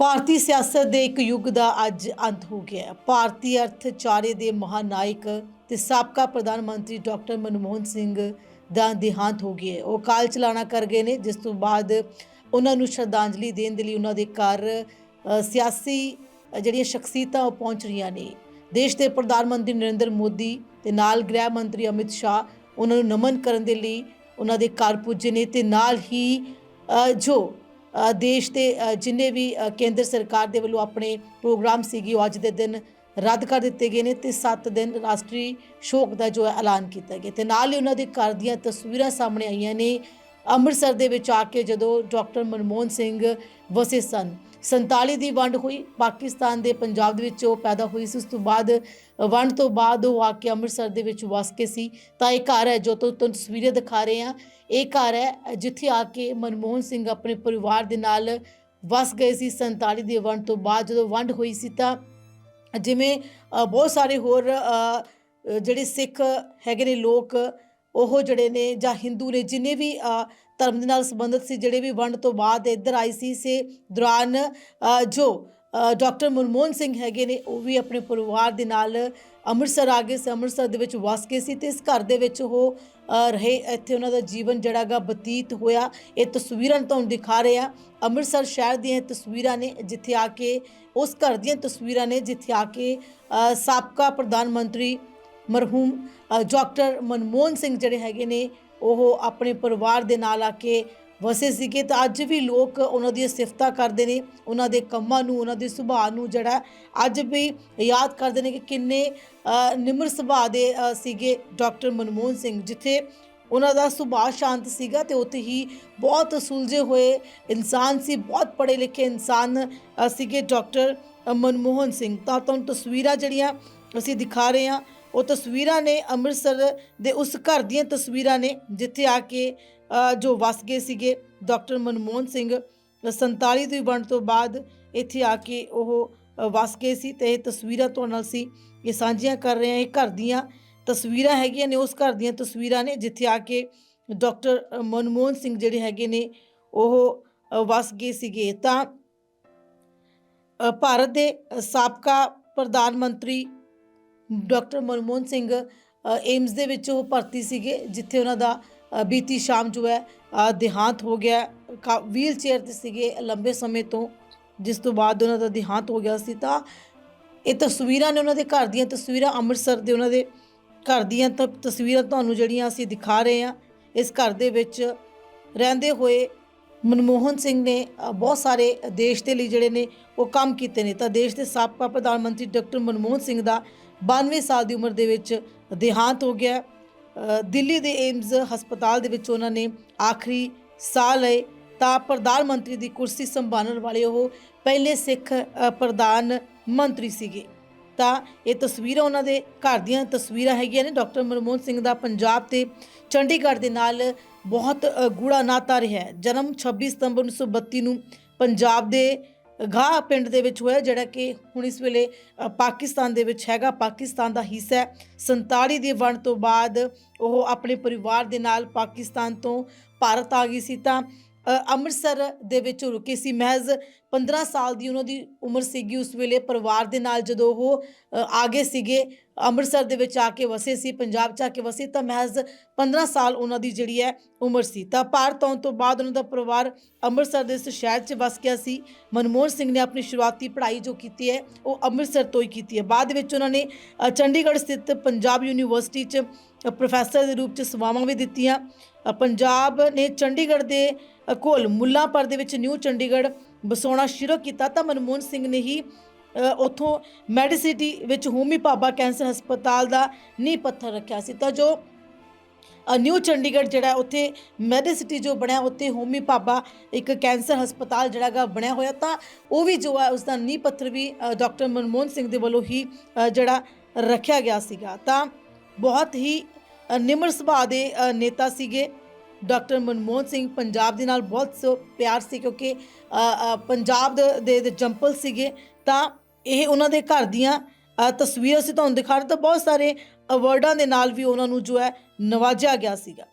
ਭਾਰਤੀ ਸਿਆਸਤ ਦੇ ਇੱਕ ਯੁੱਗ ਦਾ ਅੱਜ ਅੰਤ ਹੋ ਗਿਆ ਹੈ। ਭਾਰਤੀ ਅਰਥਚਾਰੇ ਦੇ ਮਹਾਨਾਇਕ ਤੇ ਸਾਬਕਾ ਪ੍ਰਧਾਨ ਮੰਤਰੀ ਡਾਕਟਰ ਮਨਮੋਹਨ ਸਿੰਘ ਦਾ ਦੇਹਾਂਤ ਹੋ ਗਿਆ ਉਹ ਕਾਲ ਚਲਾਣਾ ਕਰ ਗਏ ਨੇ, ਜਿਸ ਤੋਂ ਬਾਅਦ ਉਹਨਾਂ ਨੂੰ ਸ਼ਰਧਾਂਜਲੀ ਦੇਣ ਦੇ ਲਈ ਉਹਨਾਂ ਦੇ ਘਰ ਸਿਆਸੀ ਜਿਹੜੀਆਂ ਸ਼ਖਸੀਅਤਾਂ ਉਹ ਪਹੁੰਚ ਰਹੀਆਂ ਨੇ। ਦੇਸ਼ ਦੇ ਪ੍ਰਧਾਨ ਮੰਤਰੀ ਨਰਿੰਦਰ ਮੋਦੀ ਤੇ ਨਾਲ ਗ੍ਰਹਿ ਮੰਤਰੀ ਅਮਿਤ ਸ਼ਾਹ ਉਹਨਾਂ ਨੂੰ ਨਮਨ ਕਰਨ ਦੇ ਲਈ ਉਹਨਾਂ ਦੇ ਘਰ ਪੁੱਜੇ ਨੇ ਤੇ ਨਾਲ ਹੀ ਜੋ ਦੇਸ਼ ਦੇ ਜਿੰਨੇ ਵੀ ਕੇਂਦਰ ਸਰਕਾਰ ਦੇ ਵੱਲੋਂ ਆਪਣੇ ਪ੍ਰੋਗਰਾਮ ਸੀਗੇ, ਉਹ ਅੱਜ ਦੇ ਦਿਨ ਰੱਦ ਕਰ ਦਿੱਤੇ ਗਏ ਨੇ ਤੇ 7 ਦਿਨ ਰਾਸ਼ਟਰੀ ਸ਼ੋਕ ਦਾ ਜੋ ਹੈ ਐਲਾਨ ਕੀਤਾ ਗਿਆ। ਤੇ ਨਾਲ ਹੀ ਉਹਨਾਂ ਦੇ ਘਰ ਦੀਆਂ ਤਸਵੀਰਾਂ ਸਾਹਮਣੇ ਆਈਆਂ ਨੇ। ਅੰਮ੍ਰਿਤਸਰ ਦੇ ਵਿੱਚ ਆ ਕੇ ਜਦੋਂ ਡਾਕਟਰ ਮਨਮੋਹਨ ਸਿੰਘ ਵਸੇ ਸਨ। 47 ਦੀ ਵੰਡ ਹੋਈ, ਪਾਕਿਸਤਾਨ ਦੇ ਪੰਜਾਬ ਦੇ ਵਿੱਚ ਉਹ ਪੈਦਾ ਹੋਈ ਸੀ। ਉਸ ਤੋਂ ਬਾਅਦ ਵੰਡ ਤੋਂ ਬਾਅਦ ਉਹ ਆ ਕੇ ਅੰਮ੍ਰਿਤਸਰ ਦੇ ਵਿੱਚ ਵਸ ਕੇ ਸੀ। ਤਾਂ ਇਹ ਘਰ ਹੈ ਜੋ ਤੋਂ, ਤੁਹਾਨੂੰ ਤਸਵੀਰਾਂ ਦਿਖਾ ਰਹੇ ਆ ਇਹ ਘਰ ਹੈ, ਜਿੱਥੇ ਆ ਕੇ ਮਨਮੋਹਨ ਸਿੰਘ ਆਪਣੇ ਪਰਿਵਾਰ ਦੇ ਨਾਲ ਵਸ ਗਏ ਸੀ। 47 ਦੀ ਵੰਡ ਤੋਂ ਬਾਅਦ ਜਦੋਂ ਵੰਡ ਹੋਈ ਸੀ ਤਾਂ ਜਿਵੇਂ ਬਹੁਤ ਸਾਰੇ ਹੋਰ ਜਿਹੜੇ ਸਿੱਖ ਹੈਗੇ ਨੇ ਲੋਕ ਉਹ ਜਿਹੜੇ ਨੇ ਜਾਂ ਹਿੰਦੂ ਨੇ, ਜਿਨੇ ਵੀ ਧਰਮ ਦੇ ਨਾਲ ਸੰਬੰਧਿਤ ਸੀ, ਜਿਹੜੇ ਵੀ ਵੰਡ ਤੋਂ ਬਾਅਦ ਇੱਧਰ ਆਈ ਸੀ ਸੇ ਦੌਰਾਨ ਜੋ ਡਾਕਟਰ ਮਨਮੋਹਨ ਸਿੰਘ ਹੈਗੇ ਨੇ, ਉਹ ਵੀ ਆਪਣੇ ਪਰਿਵਾਰ ਦੇ ਨਾਲ ਅੰਮ੍ਰਿਤਸਰ ਆ ਗਏ ਸੀ, ਅੰਮ੍ਰਿਤਸਰ ਦੇ ਵਿੱਚ ਵਸ ਕੇ ਸੀ ਤੇ ਇਸ ਘਰ ਦੇ ਵਿੱਚ ਉਹ ਰਹੇ। ਇੱਥੇ ਉਹਨਾਂ ਦਾ ਜੀਵਨ ਜਿਹੜਾਗਾ ਬਤੀਤ ਹੋਇਆ। ਇਹ ਤਸਵੀਰਾਂ ਤੁਹਾਨੂੰ ਦਿਖਾ ਰਹੇ ਆ। ਅੰਮ੍ਰਿਤਸਰ ਸ਼ਹਿਰ ਦੀਆਂ ਇਹ ਤਸਵੀਰਾਂ ਨੇ, ਜਿੱਥੇ ਆ ਕੇ, ਉਸ ਘਰ ਦੀਆਂ ਤਸਵੀਰਾਂ ਨੇ, ਜਿੱਥੇ ਆ ਕੇ ਸਾਬਕਾ ਪ੍ਰਧਾਨ ਮੰਤਰੀ ਮਰਹੂਮ ਅ, ਡਾਕਟਰ ਮਨਮੋਹਨ ਸਿੰਘ ਜਿਹੜੇ ਹੈਗੇ ਨੇ ਉਹ ਆਪਣੇ ਪਰਿਵਾਰ ਦੇ ਨਾਲ ਆ ਕੇ ਵਸੇ ਸੀਗੇ ਤਾਂ ਅੱਜ ਵੀ ਲੋਕ ਉਹਨਾਂ ਦੀਆਂ ਸਿਫਤਾਂ ਕਰਦੇ ਨੇ ਉਹਨਾਂ ਦੇ ਕੰਮਾਂ ਨੂੰ ਉਹਨਾਂ ਦੇ ਸੁਭਾਅ ਨੂੰ ਜਿਹੜਾ ਅੱਜ ਵੀ ਯਾਦ ਕਰਦੇ ਨੇ ਕਿ ਕਿੰਨੇ ਨਿਮਰ ਸੁਭਾਅ ਦੇ ਸੀਗੇ ਡਾਕਟਰ ਮਨਮੋਹਨ ਸਿੰਘ ਜਿੱਥੇ ਉਹਨਾਂ ਦਾ ਸੁਭਾਅ ਸ਼ਾਂਤ ਸੀਗਾ ਤੇ ਉੱਥੇ ਹੀ ਬਹੁਤ ਸੁਲਝੇ ਹੋਏ ਇਨਸਾਨ ਸੀ ਬਹੁਤ ਪੜ੍ਹੇ ਲਿਖੇ ਇਨਸਾਨ ਸੀਗੇ ਡਾਕਟਰ ਮਨਮੋਹਨ ਸਿੰਘ। ਤਾਂ ਤੁਹਾਨੂੰ ਤਸਵੀਰਾਂ ਜਿਹੜੀਆਂ ਅਸੀਂ ਦਿਖਾ ਰਹੇ ਹਾਂ ਉਹ ਤਸਵੀਰਾਂ ਨੇ ਅੰਮ੍ਰਿਤਸਰ ਦੇ ਉਸ ਘਰ ਦੀਆਂ ਤਸਵੀਰਾਂ ਨੇ ਜਿੱਥੇ ਆ ਕੇ ਜੋ ਵਸ ਗਏ ਸੀਗੇ ਡਾਕਟਰ ਮਨਮੋਹਨ ਸਿੰਘ 47 ਦੀ ਵੰਡ ਤੋਂ ਬਾਅਦ ਇੱਥੇ ਆ ਕੇ ਉਹ ਅ, ਵਸ ਗਏ ਸੀ ਤੇ ਇਹ ਤਸਵੀਰਾਂ ਤੁਹਾਡੇ ਨਾਲ ਸੀ ਇਹ ਸਾਂਝੀਆਂ ਕਰ ਰਹੇ ਹਾਂ। ਇਹ ਘਰ ਦੀਆਂ ਤਸਵੀਰਾਂ ਹੈਗੀਆਂ ਨੇ ਉਸ ਘਰ ਦੀਆਂ ਤਸਵੀਰਾਂ ਨੇ ਜਿੱਥੇ ਆ ਕੇ ਡਾਕਟਰ ਮਨਮੋਹਨ ਸਿੰਘ ਜਿਹੜੇ ਹੈਗੇ ਨੇ ਉਹ ਅ, ਵਸ ਗਏ ਸੀਗੇ। ਤਾਂ ਭਾਰਤ ਦੇ ਸਾਬਕਾ ਪ੍ਰਧਾਨ ਮੰਤਰੀ ਡਾਕਟਰ ਮਨਮੋਹਨ ਸਿੰਘ ਅ, ਏਮਸ ਦੇ ਵਿੱਚ ਉਹ ਭਰਤੀ ਸੀਗੇ ਜਿੱਥੇ ਉਹਨਾਂ ਦਾ ਬੀਤੀ ਸ਼ਾਮ ਜੋ ਹੈ ਦੇਹਾਂਤ ਹੋ ਗਿਆ। ਵੀਲ ਚੇਅਰ ਤੇ ਸੀਗੇ ਲੰਬੇ ਸਮੇਂ ਤੋਂ ਜਿਸ ਤੋਂ ਬਾਅਦ ਉਹਨਾਂ ਦਾ ਦੇਹਾਂਤ ਹੋ ਗਿਆ ਸੀ। ਤਾਂ ਇਹ ਤਸਵੀਰਾਂ ਨੇ ਉਹਨਾਂ ਦੇ ਘਰ ਦੀਆਂ ਤਸਵੀਰਾਂ ਅੰਮ੍ਰਿਤਸਰ ਦੇ ਉਹਨਾਂ ਦੇ ਘਰ ਦੀਆਂ ਤਸਵੀਰਾਂ ਤੁਹਾਨੂੰ ਜਿਹੜੀਆਂ ਅਸੀਂ ਦਿਖਾ ਰਹੇ ਹਾਂ ਇਸ ਘਰ ਦੇ ਵਿੱਚ ਰਹਿੰਦੇ ਹੋਏ ਮਨਮੋਹਨ ਸਿੰਘ ਨੇ ਬਹੁਤ ਸਾਰੇ ਦੇਸ਼ ਦੇ ਲਈ ਜਿਹੜੇ ਨੇ ਉਹ ਕੰਮ ਕੀਤੇ ਨੇ। ਤਾਂ ਦੇਸ਼ ਦੇ ਸਾਬਕਾ ਪ੍ਰਧਾਨ ਮੰਤਰੀ ਡਾਕਟਰ ਮਨਮੋਹਨ ਸਿੰਘ ਦਾ 92 ਸਾਲ ਦੀ ਉਮਰ ਦੇ ਵਿੱਚ ਦੇਹਾਂਤ ਹੋ ਗਿਆ। ਦਿੱਲੀ ਦੇ ਏਮਜ਼ ਹਸਪਤਾਲ ਦੇ ਵਿੱਚ ਉਹਨਾਂ ਨੇ ਆਖਰੀ ਸਾਹ ਲਏ। ਤਾਂ ਪ੍ਰਧਾਨ ਮੰਤਰੀ ਦੀ ਕੁਰਸੀ ਸੰਭਾਲਣ ਵਾਲੇ ਉਹ ਪਹਿਲੇ ਸਿੱਖ ਪ੍ਰਧਾਨ ਮੰਤਰੀ ਸੀਗੇ। ਤਾਂ ਇਹ ਤਸਵੀਰਾਂ ਉਹਨਾਂ ਦੇ ਘਰ ਦੀਆਂ ਤਸਵੀਰਾਂ ਹੈਗੀਆਂ ਨੇ। ਡਾਕਟਰ ਮਨਮੋਹਨ ਸਿੰਘ ਦਾ ਪੰਜਾਬ ਤੇ ਚੰਡੀਗੜ੍ਹ ਦੇ ਨਾਲ ਬਹੁਤ ਅ, ਗੂੜਾ ਨਾਤਾ ਰਿਹਾ ਹੈ। ਜਨਮ 26 ਸਤੰਬਰ 1932 ਨੂੰ ਪੰਜਾਬ ਦੇ ਗਾਹ ਪਿੰਡ ਦੇ ਵਿੱਚ ਹੋਇਆ ਜਿਹੜਾ ਕਿ ਹੁਣ ਇਸ ਵੇਲੇ ਪਾਕਿਸਤਾਨ ਦੇ ਵਿੱਚ ਹੈਗਾ। ਪਾਕਿਸਤਾਨ ਦਾ ਹਿੱਸਾ ਹੈ। 47 ਦੀ ਵੰਡ ਤੋਂ ਬਾਅਦ ਉਹ ਆਪਣੇ ਪਰਿਵਾਰ ਦੇ ਨਾਲ ਪਾਕਿਸਤਾਨ ਤੋਂ ਭਾਰਤ ਆ ਗਈ ਸੀ ਤਾਂ ਅੰਮ੍ਰਿਤਸਰ ਦੇ ਵਿੱਚ ਰੁਕੇ ਸੀ। ਮਹਿਜ਼ 15 ਸਾਲ ਦੀ ਉਹਨਾਂ ਦੀ ਉਮਰ ਸੀਗੀ। ਉਸ ਵੇਲੇ ਪਰਿਵਾਰ ਦੇ ਨਾਲ ਜਦੋਂ ਉਹ ਅ, ਆ ਗਏ ਸੀਗੇ ਅੰਮ੍ਰਿਤਸਰ ਦੇ ਵਿੱਚ ਆ ਕੇ ਵਸੇ ਸੀ ਪੰਜਾਬ 'ਚ ਆ ਕੇ ਵਸੇ ਤਾਂ ਮਹਿਜ਼ 15 ਸਾਲ ਉਹਨਾਂ ਦੀ ਜਿਹੜੀ ਹੈ ਉਮਰ ਸੀ। ਤਾਂ ਭਾਰਤ ਆਉਣ ਤੋਂ ਬਾਅਦ ਉਹਨਾਂ ਦਾ ਪਰਿਵਾਰ ਅੰਮ੍ਰਿਤਸਰ ਦੇ ਇਸ ਸ਼ਹਿਰ 'ਚ ਵਸ ਗਿਆ ਸੀ। ਮਨਮੋਹਨ ਸਿੰਘ ਨੇ ਆਪਣੀ ਸ਼ੁਰੂਆਤੀ ਪੜ੍ਹਾਈ ਜੋ ਕੀਤੀ ਹੈ ਉਹ ਅੰਮ੍ਰਿਤਸਰ ਤੋਂ ਹੀ ਕੀਤੀ ਹੈ। ਬਾਅਦ ਵਿੱਚ ਉਹਨਾਂ ਨੇ ਚੰਡੀਗੜ੍ਹ ਸਥਿਤ ਪੰਜਾਬ ਯੂਨੀਵਰਸਿਟੀ 'ਚ ਪ੍ਰੋਫੈਸਰ ਦੇ ਰੂਪ 'ਚ ਸੇਵਾਵਾਂ ਵੀ ਦਿੱਤੀਆਂ। ਪੰਜਾਬ ਨੇ ਚੰਡੀਗੜ੍ਹ ਦੇ ਕੋਲ ਮੁੱਲਾਂਪੁਰ ਦੇ ਵਿੱਚ ਨਿਊ ਚੰਡੀਗੜ੍ਹ ਬਸਾਉਣਾ ਸ਼ੁਰੂ ਕੀਤਾ ਤਾਂ ਮਨਮੋਹਨ ਸਿੰਘ ਨੇ ਹੀ ਅ, ਉੱਥੋਂ ਮੈਡੀਸਿਟੀ ਵਿੱਚ ਹੋਮੀ ਭਾਬਾ ਕੈਂਸਰ ਹਸਪਤਾਲ ਦਾ ਨੀਂਹ ਪੱਥਰ ਰੱਖਿਆ ਸੀ। ਤਾਂ ਜੋ ਨਿਊ ਚੰਡੀਗੜ੍ਹ ਜਿਹੜਾ ਉੱਥੇ ਮੈਡੀਸਿਟੀ ਜੋ ਬਣਿਆ ਉੱਥੇ ਹੋਮੀ ਭਾਬਾ ਇੱਕ ਕੈਂਸਰ ਹਸਪਤਾਲ ਜਿਹੜਾ ਗਾ ਬਣਿਆ ਹੋਇਆ ਤਾਂ ਉਹ ਵੀ ਜੋ ਹੈ ਉਸ ਦਾ ਨੀਂਹ ਪੱਥਰ ਵੀ ਡਾਕਟਰ ਮਨਮੋਹਨ ਸਿੰਘ ਦੇ ਵੱਲੋਂ ਹੀ ਜਿਹੜਾ ਰੱਖਿਆ ਗਿਆ ਸੀਗਾ। ਤਾਂ ਬਹੁਤ ਹੀ ਨਿਮਰ ਸੁਭਾਅ ਦੇ ਨੇਤਾ ਸੀਗੇ। ਡਾਕਟਰ ਮਨਮੋਹਨ ਸਿੰਘ ਪੰਜਾਬ ਦੇ ਨਾਲ ਬਹੁਤ ਸ- ਪਿਆਰ ਸੀ ਕਿਉਂਕਿ ਪੰਜਾਬ ਦੇ, ਦੇ- ਜੰਪਲ ਸੀਗੇ, ਤਾਂ ਇਹ ਉਹਨਾਂ ਦੇ ਘਰ ਦੀਆਂ ਤਸਵੀਰਾਂ ਸੀ ਤੁਹਾਨੂੰ ਦਿਖਾ ਰਹੇ, ਤਾਂ ਬਹੁਤ ਸਾਰੇ ਅਵਾਰਡਾਂ ਦੇ ਨਾਲ ਵੀ ਉਹਨਾਂ ਨੂੰ ਜੋ ਹੈ ਨਵਾਜਿਆ ਗਿਆ ਸੀਗਾ।